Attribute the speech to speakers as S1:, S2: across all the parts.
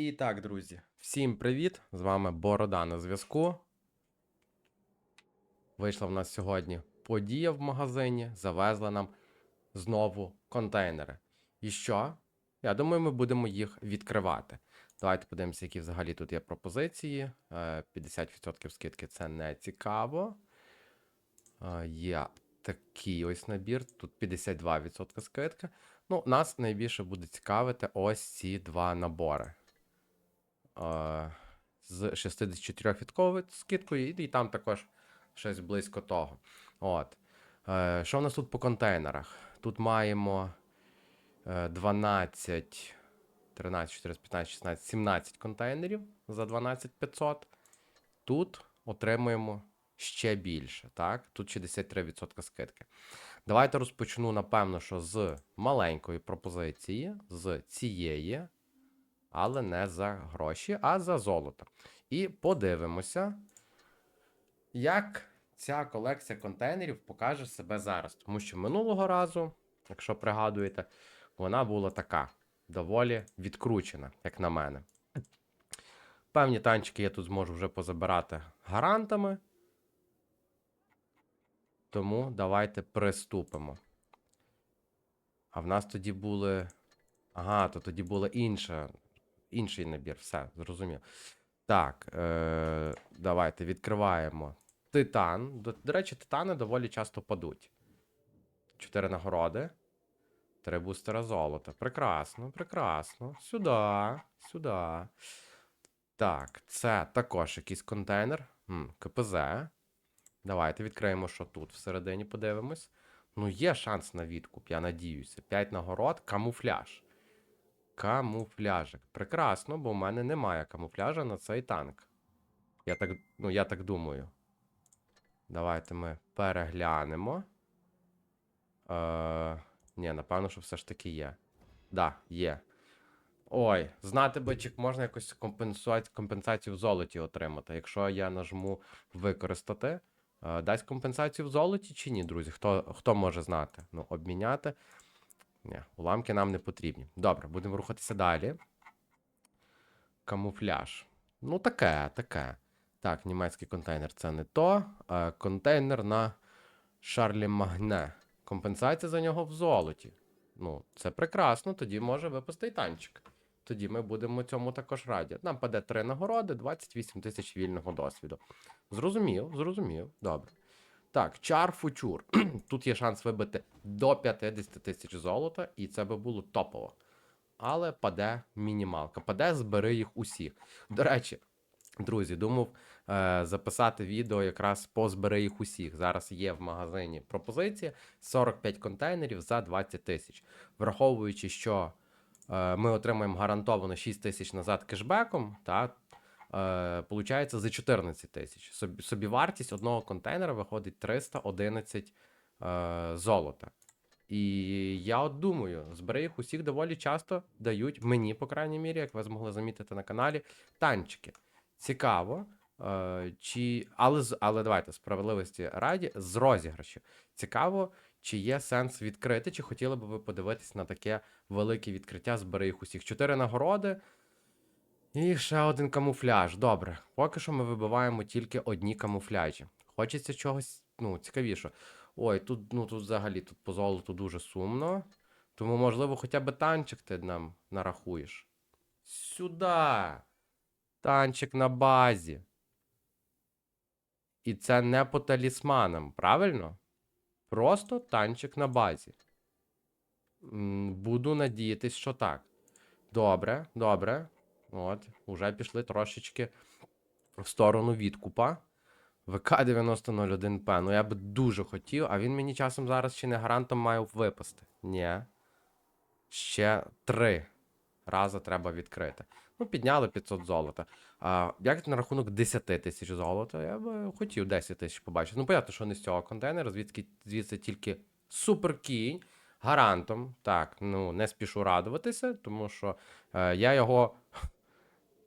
S1: І так, друзі, всім привіт! З вами Борода на зв'язку. Вийшла в нас сьогодні подія в магазині, завезли нам знову контейнери. І що? Я думаю, ми будемо їх відкривати. Давайте подивимося, які взагалі тут є пропозиції. Е, 50% скидки це не цікаво. Е, Є такий ось набір, тут 52% скидка. Ну, нас найбільше буде цікавити ось ці два набори. З 64% скидкою, і, там також щось близько того. От. Е, Що в нас тут по контейнерах? Тут маємо е, 12, 13, 14, 15, 16, 17 контейнерів за 12 500. Тут отримуємо ще більше. Так? Тут 63% скидки. Давайте розпочну, напевно, що з маленької пропозиції, з цієї, але не за гроші, а за золото. І подивимося, як ця колекція контейнерів покаже себе зараз. Тому що минулого разу, якщо пригадуєте, вона була така доволі відкручена, як на мене. Певні танчики я тут зможу вже позабирати гарантами. Тому давайте приступимо. А в нас тоді були. Ага, то тоді була інша, інший набір. Все, зрозумів. Так, е, давайте відкриваємо титан. До, до речі, титани доволі часто падуть. Чотири нагороди. Три бустера золота. Прекрасно, прекрасно. Сюди, сюди. Так, це також якийсь контейнер. М, КПЗ. Давайте відкриємо, що тут всередині подивимось. Ну, є шанс на відкуп, я надіюся. 5 нагород, камуфляж. Камуфляжик. Прекрасно, бо в мене немає камуфляжа на цей танк. Я так, ну, я так думаю. Давайте ми переглянемо. Е, ні, напевно, що все ж таки є. Да, є. Ой, знати би, чи можна якось компенсацію в золоті отримати. Якщо я нажму використати, е, дасть компенсацію в золоті чи ні, друзі? Хто, хто може знати? Ну, обміняти. Ні, уламки нам не потрібні. Добре, будемо рухатися далі. Камуфляж. Ну, таке, таке. Так, німецький контейнер це не то. Е, контейнер на Шарлі Магне. Компенсація за нього в золоті. Ну, це прекрасно, тоді може випасти й танчик. Тоді ми будемо цьому також раді. Нам паде три нагороди, 28 тисяч вільного досвіду. Зрозумів, зрозумів. Добре. Так, чар футюр. Тут є шанс вибити до 50 тисяч золота, і це би було топово. Але паде мінімалка. Паде, збери їх усіх. До речі, друзі, думав е, записати відео якраз по збери їх усіх. Зараз є в магазині пропозиція 45 контейнерів за 20 тисяч. Враховуючи, що е, ми отримаємо гарантовано 6 тисяч назад кешбеком, та, е, за 14 тисяч. Собі, собівартість одного контейнера виходить 311 е, золота. І я от думаю, збери їх усіх доволі часто дають мені, по крайній мірі, як ви змогли замітити на каналі, танчики. Цікаво. Е, чи... але, але давайте справедливості раді з розіграшів. Цікаво, чи є сенс відкрити, чи хотіли б ви подивитись на таке велике відкриття, збери їх усіх. Чотири нагороди. І ще один камуфляж. Добре. Поки що ми вибиваємо тільки одні камуфляжі. Хочеться чогось, ну, цікавішого. Ой, тут, ну, тут взагалі тут по золоту дуже сумно. Тому, можливо, хоча б танчик ти нам нарахуєш. Сюда. Танчик на базі. І це не по талісманам, правильно? Просто танчик на базі. Буду надіятись, що так. Добре, добре. От, уже пішли трошечки в сторону відкупа. ВК 9001П. Ну я би дуже хотів, а він мені часом зараз ще не гарантом має випасти. Ні. Ще три рази треба відкрити. Ну, підняли 500 золота. А, як на рахунок 10 тисяч золота, я би хотів 10 тисяч побачити. Ну, понятно, що не з цього контейнера, звідки звідси тільки суперкінь. Гарантом. Так, ну не спішу радуватися, тому що е, я його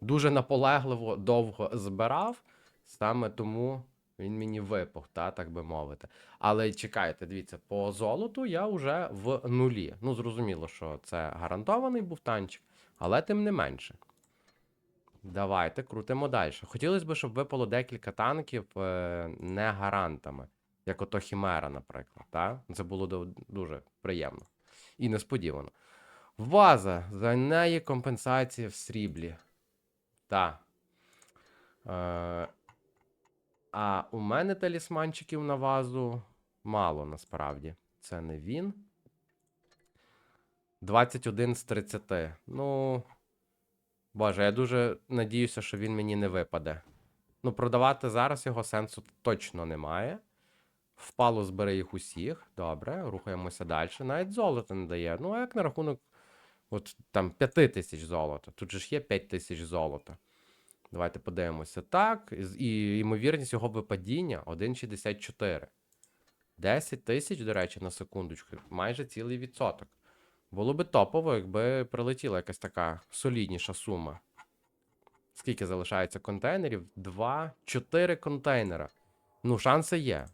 S1: дуже наполегливо довго збирав, саме тому він мені випав, та, так би мовити. Але чекайте, дивіться, по золоту я вже в нулі. Ну, зрозуміло, що це гарантований був танчик, але тим не менше. Давайте крутимо далі. Хотілося б, щоб випало декілька танків е, не гарантами, як ото Хімера, наприклад. Та? Це було дуже приємно і несподівано. Ваза. За неї компенсація в сріблі. Та. Е, а у мене талісманчиків на вазу мало насправді. Це не він. 21 з 30. Ну. Боже, я дуже надіюся, що він мені не випаде. Ну, продавати зараз його сенсу точно немає. Впало збери їх усіх. Добре, рухаємося далі. Навіть золото не дає. Ну, а як на рахунок от там 5 тисяч золота. Тут же ж є 5 тисяч золота. Давайте подивимося. Так, і- ймовірність його випадіння 1,64. 10 тисяч, до речі, на секундочку, майже цілий відсоток. Було би топово, якби прилетіла якась така солідніша сума. Скільки залишається контейнерів? 2, 4 контейнера. Ну, шанси є.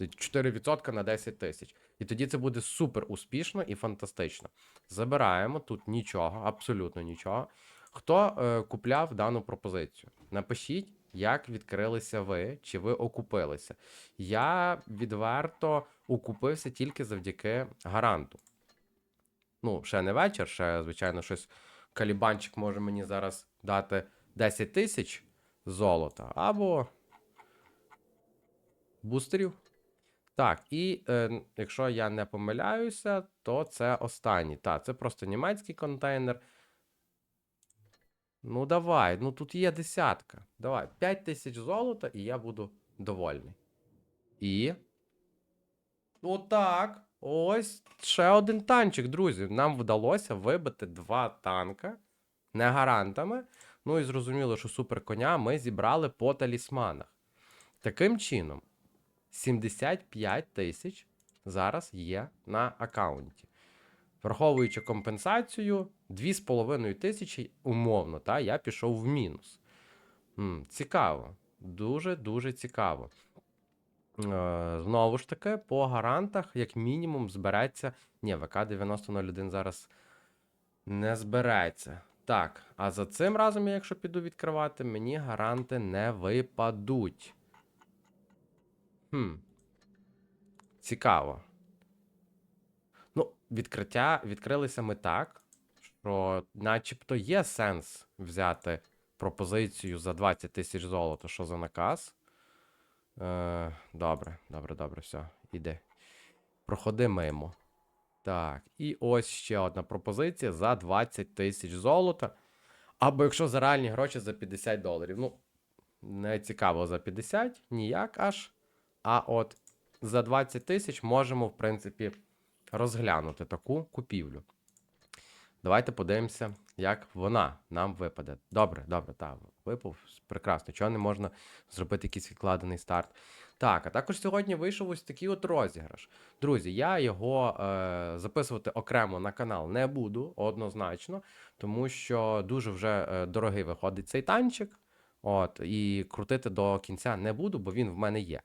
S1: 4% на 10 тисяч. І тоді це буде супер успішно і фантастично. Забираємо тут нічого, абсолютно нічого. Хто е, купляв дану пропозицію? Напишіть, як відкрилися ви, чи ви окупилися. Я відверто окупився тільки завдяки гаранту. Ну, ще не вечір, ще, звичайно, щось калібанчик може мені зараз дати 10 тисяч золота або бустерів. Так, і е, якщо я не помиляюся, то це останній. Так, це просто німецький контейнер. Ну, давай, ну тут є десятка. Давай, 5 тисяч золота, і я буду довольний. І. Отак. Ось ще один танчик, друзі. Нам вдалося вибити два танка не гарантами. Ну і зрозуміло, що суперконя ми зібрали по талісманах. Таким чином, 75 тисяч зараз є на аккаунті. Враховуючи компенсацію, 2,5 тисячі умовно, та, я пішов в мінус. М, цікаво. Дуже-дуже цікаво. Е, знову ж таки, по гарантах, як мінімум, збереться. Ні, ВК 9001 зараз не збереться. Так, а за цим разом, якщо піду відкривати, мені гаранти не випадуть. Хм. Цікаво. Ну, відкриття відкрилися ми так, що начебто є сенс взяти пропозицію за 20 тисяч золота, що за наказ. Е, добре, добре, добре, все, іди. Проходи мимо. Так, і ось ще одна пропозиція за 20 тисяч золота. Або якщо за реальні гроші за 50 доларів. Ну, не цікаво за 50, ніяк аж. А от за 20 тисяч можемо, в принципі, розглянути таку купівлю. Давайте подивимося, як вона нам випаде. Добре, добре, так, випав. Прекрасно. Чого не можна зробити якийсь відкладений старт? Так, а також сьогодні вийшов ось такий от розіграш. Друзі, я його е, записувати окремо на канал не буду однозначно, тому що дуже вже е, дорогий виходить цей танчик. От, і крутити до кінця не буду, бо він в мене є.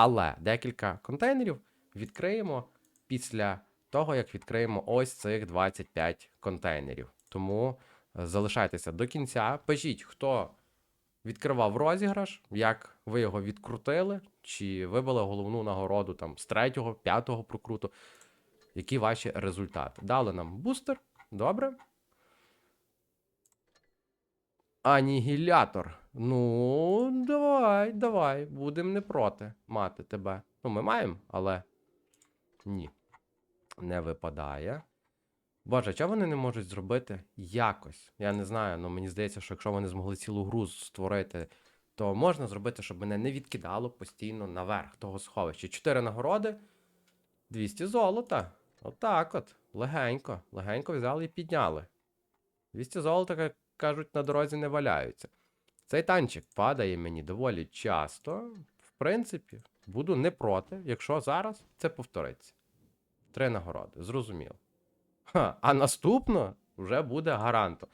S1: Але декілька контейнерів відкриємо після того, як відкриємо ось цих 25 контейнерів. Тому е, залишайтеся до кінця. Пишіть, хто відкривав розіграш, як ви його відкрутили, чи вибили головну нагороду там з третього, п'ятого прокруту. Які ваші результати? Дали нам бустер. Добре. Анігілятор. Ну, давай, давай. Будемо не проти мати тебе. Ну, ми маємо, але ні. Не випадає. Боже, чого вони не можуть зробити якось? Я не знаю, але мені здається, що якщо вони змогли цілу гру створити, то можна зробити, щоб мене не відкидало постійно наверх того сховища. Чотири нагороди, 200 золота. Отак от. Легенько. Легенько взяли і підняли. 200 золота, як кажуть, на дорозі не валяються. Цей танчик падає мені доволі часто. В принципі, буду не проти, якщо зараз це повториться. Три нагороди, зрозуміло. Ха, а наступно вже буде гарантом.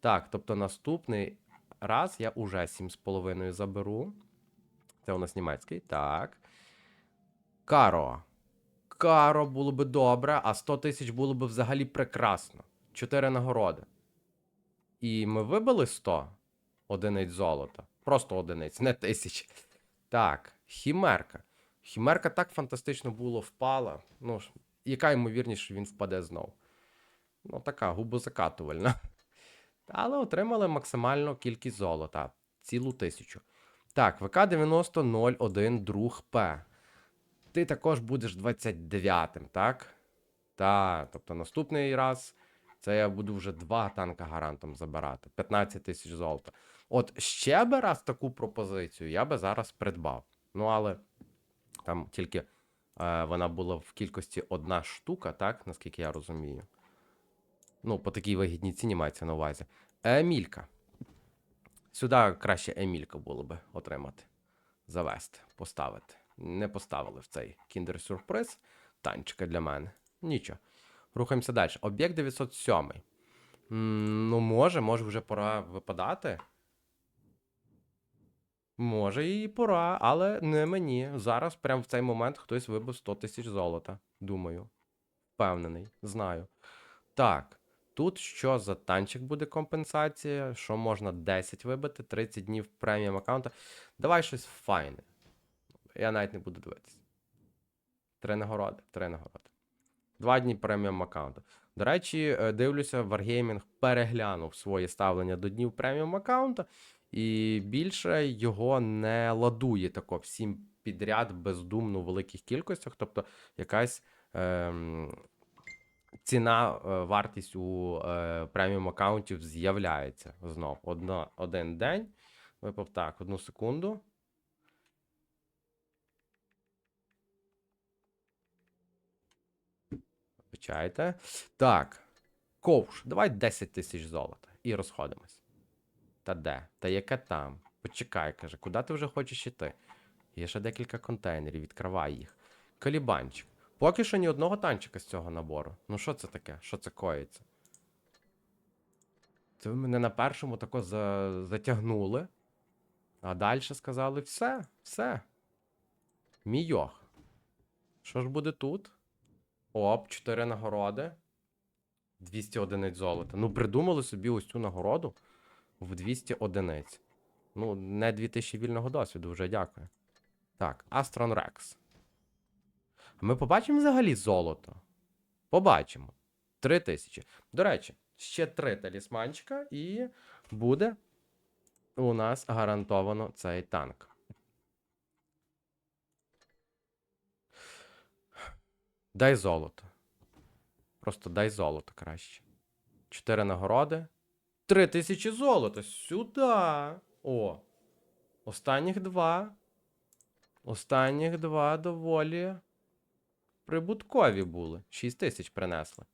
S1: Так, тобто наступний раз я уже 7,5 заберу. Це у нас німецький. Так. Каро. Каро було би добре, а 100 тисяч було би взагалі прекрасно. Чотири нагороди. І ми вибили 100. Одиниць золота. Просто одиниць, не тисяч. Так, хімерка. Хімерка так фантастично було впала. Ну, яка ймовірність, що він впаде знов? Ну, така губозакатувальна. Але отримали максимальну кількість золота. Цілу тисячу. Так, ВК-9001 друг П. Ти також будеш 29-м, так? Так, тобто наступний раз це я буду вже два танка гарантом забирати. 15 тисяч золота. От ще би раз таку пропозицію я би зараз придбав. Ну, але там тільки е, вона була в кількості одна штука, так, наскільки я розумію. Ну, по такій вигідній ціні мається на увазі. Емілька. Сюди краще Емілька було би отримати. Завести, поставити. Не поставили в цей кіндер-сюрприз. Танчика для мене. Нічого. Рухаємося далі. Об'єкт 907. М, Ну, може, може вже пора випадати. Може, і пора, але не мені. Зараз, прямо в цей момент, хтось вибив 100 тисяч золота. Думаю. Впевнений, знаю. Так, тут що за танчик буде компенсація? Що можна 10 вибити, 30 днів преміум аккаунта. Давай щось файне. Я навіть не буду дивитися. Три нагороди, три нагороди. Два дні преміум аккаунту. До речі, е, дивлюся, Wargaming переглянув своє ставлення до днів преміум аккаунта, і більше його не ладує тако всім підряд бездумно у великих кількостях. Тобто якась ем, ціна, е, вартість у е, преміум аккаунтів з'являється знов. Одно, один день. Випав так, одну секунду. Вибачайте. Так. Ковш, давай 10 тисяч золота і розходимось. Та де? Та яке там? Почекай, каже, куди ти вже хочеш іти? Є ще декілька контейнерів, відкривай їх. Калібанчик. Поки що ні одного танчика з цього набору. Ну що це таке? Що це коїться? Це ви мене на першому тако за... затягнули. А далі сказали: все, все. Мійох. Що ж буде тут? Оп, 4 нагороди. 200 одиниць золота. Ну, придумали собі ось цю нагороду в 200 одиниць. Ну, не 2000 вільного досвіду, вже дякую. Так, Astro'n Rex. А ми побачимо взагалі золото? Побачимо. 3000. До речі, ще 3 талісманчика, і буде у нас гарантовано цей танк. Дай золото. Просто дай золото краще. Чотири нагороди. Три тисячі золота. Сюди. О. Останніх два. Останніх два доволі прибуткові були. 6 тисяч принесли.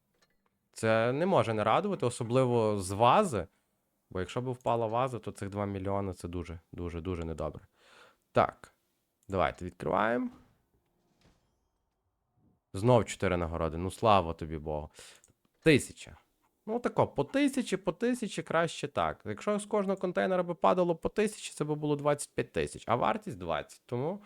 S1: Це не може не радувати, особливо з вази. Бо якщо б впала ваза, то цих 2 мільйони це дуже, дуже, дуже недобре. Так. Давайте відкриваємо. Знов 4 нагороди. Ну, слава тобі Богу. Тисяча. Ну, тако, по тисячі, по тисячі краще так. Якщо з кожного контейнера би падало по тисячі, це би було 25 тисяч, а вартість 20. Тому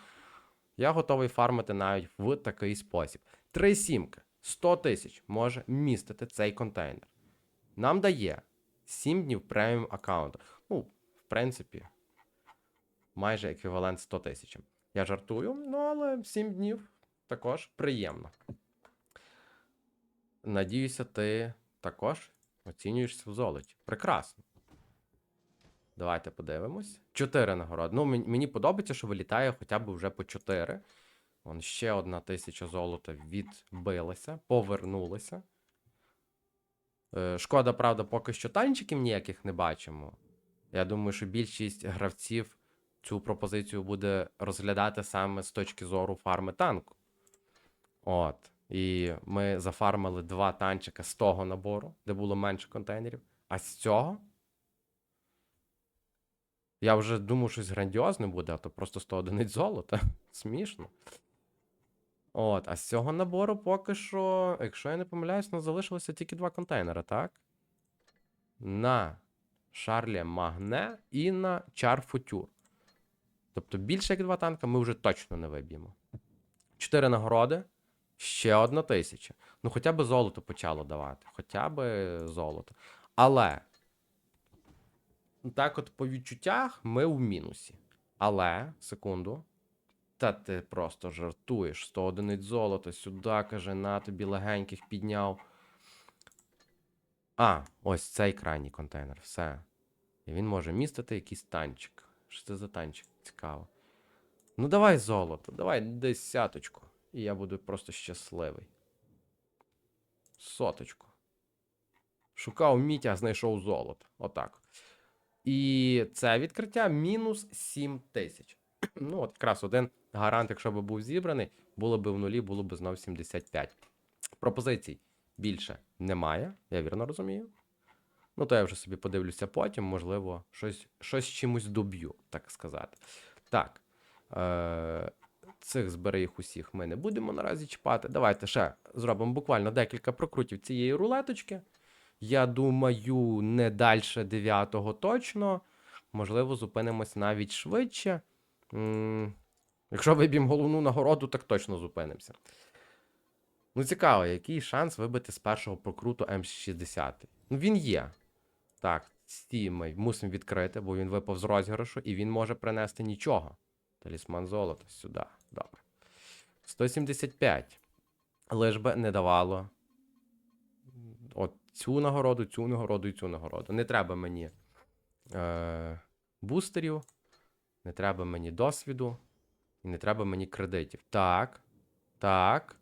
S1: я готовий фармити навіть в такий спосіб. Три сімки, 100 тисяч може містити цей контейнер. Нам дає 7 днів преміум аккаунту. Ну, в принципі, майже еквівалент 100 тисячам. Я жартую, ну але 7 днів також приємно. Надіюся, ти також оцінюєшся в золоті. Прекрасно. Давайте подивимось. Чотири нагороди. Ну, мені, подобається, що вилітає хоча б вже по 4. Вон ще одна тисяча золота відбилася, повернулася. Е, шкода, правда, поки що танчиків ніяких не бачимо. Я думаю, що більшість гравців цю пропозицію буде розглядати саме з точки зору фарми танку. От. І ми зафармили два танчика з того набору, де було менше контейнерів. А з цього. Я вже думав, щось грандіозне буде, а то просто 100 одиниць золота. Смішно. От, а з цього набору поки що, якщо я не помиляюсь, нас залишилося тільки два контейнери, так? На Шарлі Магне і на Чар Футюр. Тобто більше як два танка ми вже точно не виб'ємо. Чотири нагороди. Ще одна тисяча. Ну, хоча б золото почало давати. Хоча б золото. Але так, от по відчуттях, ми в мінусі. Але, секунду. Та ти просто жартуєш. 100 одиниць золота, сюди, каже, на тобі легеньких підняв. А, ось цей крайній контейнер, все. І він може містити якийсь танчик. Що це за танчик? Цікаво. Ну давай золото, давай десяточку. І я буду просто щасливий. Соточку. Шукав мітя, знайшов золото. Отак. І це відкриття мінус 7 тисяч. Ну, от якраз один гарант, якщо б був зібраний, було б в нулі, було б знов 75. Пропозицій більше немає, я вірно розумію. Ну, то я вже собі подивлюся потім, можливо, щось, щось чимось доб'ю, так сказати. Так. Е- цих зберіг усіх ми не будемо наразі чіпати. Давайте ще зробимо буквально декілька прокрутів цієї рулеточки. Я думаю, не далі 9-го точно. Можливо, зупинимось навіть швидше. М, Якщо виб'ємо головну нагороду, так точно зупинимося. Ну, цікаво, який шанс вибити з першого прокруту М60? Ну, він є. Так, ці ми мусимо відкрити, бо він випав з розіграшу, і він може принести нічого. Талісман золота сюди. Добре. 175. Лиш би не давало. От цю нагороду, цю нагороду і цю нагороду. Не треба мені е, бустерів, не треба мені досвіду, і не треба мені кредитів. Так. Так.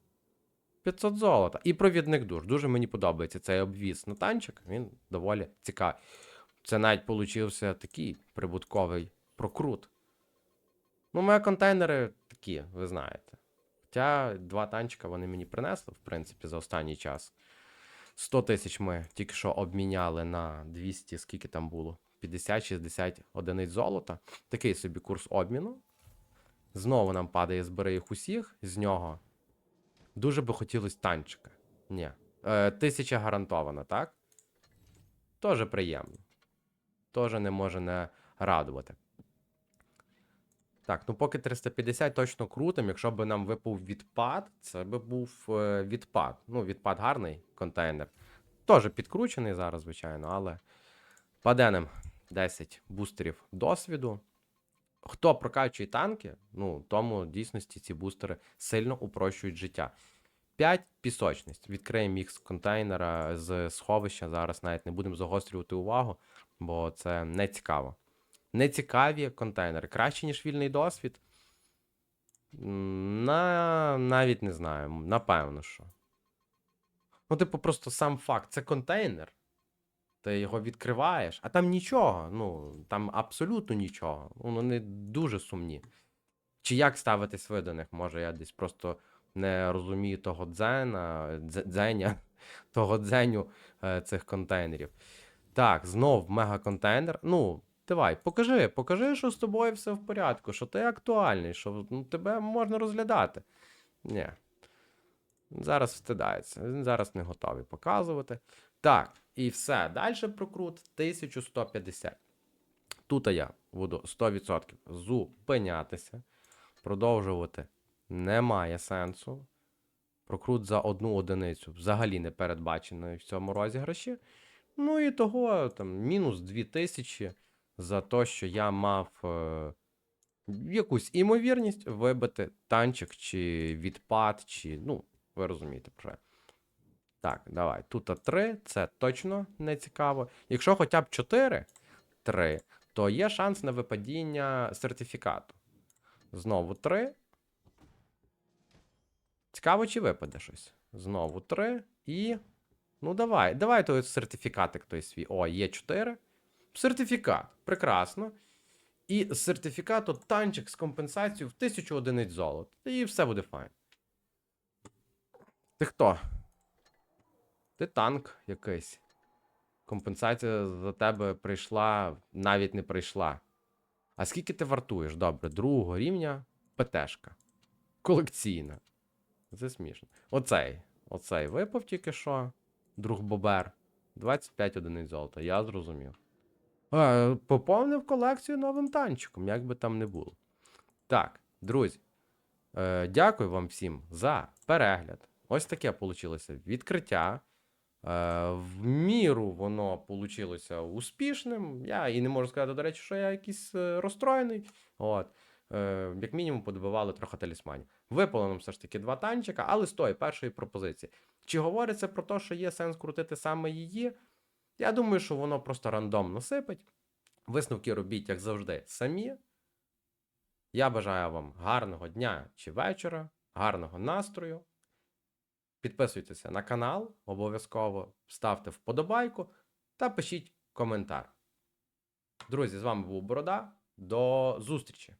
S1: 500 золота. І провідник душ. Дуже мені подобається цей обвіз на танчик. Він доволі цікавий. Це навіть получився такий прибутковий прокрут. Ну, мої контейнери такі, ви знаєте. Хоча два танчика вони мені принесли, в принципі, за останній час. 100 тисяч ми тільки що обміняли на 200, скільки там було? 50-60 одиниць золота. Такий собі курс обміну. Знову нам падає збери їх усіх. З нього дуже би хотілося танчика. Ні. Е, тисяча гарантована, так? Тоже приємно. Тоже не може не радувати. Так, ну поки 350 точно крутим. Якщо б нам випав відпад, це би був е, відпад. Ну, відпад гарний контейнер. Теж підкручений зараз, звичайно, але паденем 10 бустерів досвіду. Хто прокачує танки, ну, тому в дійсності ці бустери сильно упрощують життя. 5 пісочність. Відкриємо їх з контейнера з сховища. Зараз навіть не будемо загострювати увагу, бо це не цікаво. Нецікаві контейнери. Краще, ніж вільний досвід. На... Навіть не знаю. Напевно, що. Ну, типу, просто сам факт, це контейнер. Ти його відкриваєш, а там нічого. Ну, там абсолютно нічого. Вони дуже сумні. Чи як ставитись ви до них? Може, я десь просто не розумію того дзена, дзеня, того дзеню е, цих контейнерів. Так, знов мегаконтейнер. Ну, давай, покажи, покажи, що з тобою все в порядку, що ти актуальний, що ну, тебе можна розглядати. Ні. Зараз встидається. Він зараз не готовий показувати. Так, і все. Далі прокрут 1150. Тут я буду 100% зупинятися. Продовжувати немає сенсу. Прокрут за одну одиницю взагалі не передбачений в цьому розіграші. Ну і того там мінус 2000 за те, що я мав е, якусь імовірність вибити танчик чи відпад, чи. Ну, ви розумієте про. Так, давай. Тут 3, це точно не цікаво. Якщо хоча б 4, 3, то є шанс на випадіння сертифікату. Знову 3. Цікаво, чи випаде щось. Знову 3 і. Ну, давай. Давай той сертифікатик той свій. О, є 4. Сертифікат. Прекрасно. І з сертифікату танчик з компенсацією в 1000 одиниць золота. І все буде файн. Ти хто? Ти танк якийсь. Компенсація за тебе прийшла, навіть не прийшла. А скільки ти вартуєш? Добре, другого рівня ПТшка. Колекційна. Це смішно. Оцей. Оцей випав тільки що. Друг Бобер. 25 одиниць золота, я зрозумів. Е, поповнив колекцію новим танчиком, як би там не було. Так, друзі. Е, дякую вам всім за перегляд. Ось таке вийшло відкриття. в міру воно получилося успішним. Я і не можу сказати, до речі, що я якийсь е, розстроєний. От. Е, як мінімум, подобивали трохи талісманів. Випало нам все ж таки два танчика, але з тої першої пропозиції. Чи говориться про те, що є сенс крутити саме її? Я думаю, що воно просто рандомно сипить. Висновки робіть, як завжди, самі. Я бажаю вам гарного дня чи вечора, гарного настрою. Підписуйтеся на канал, обов'язково ставте вподобайку та пишіть коментар. Друзі, з вами був Борода. До зустрічі!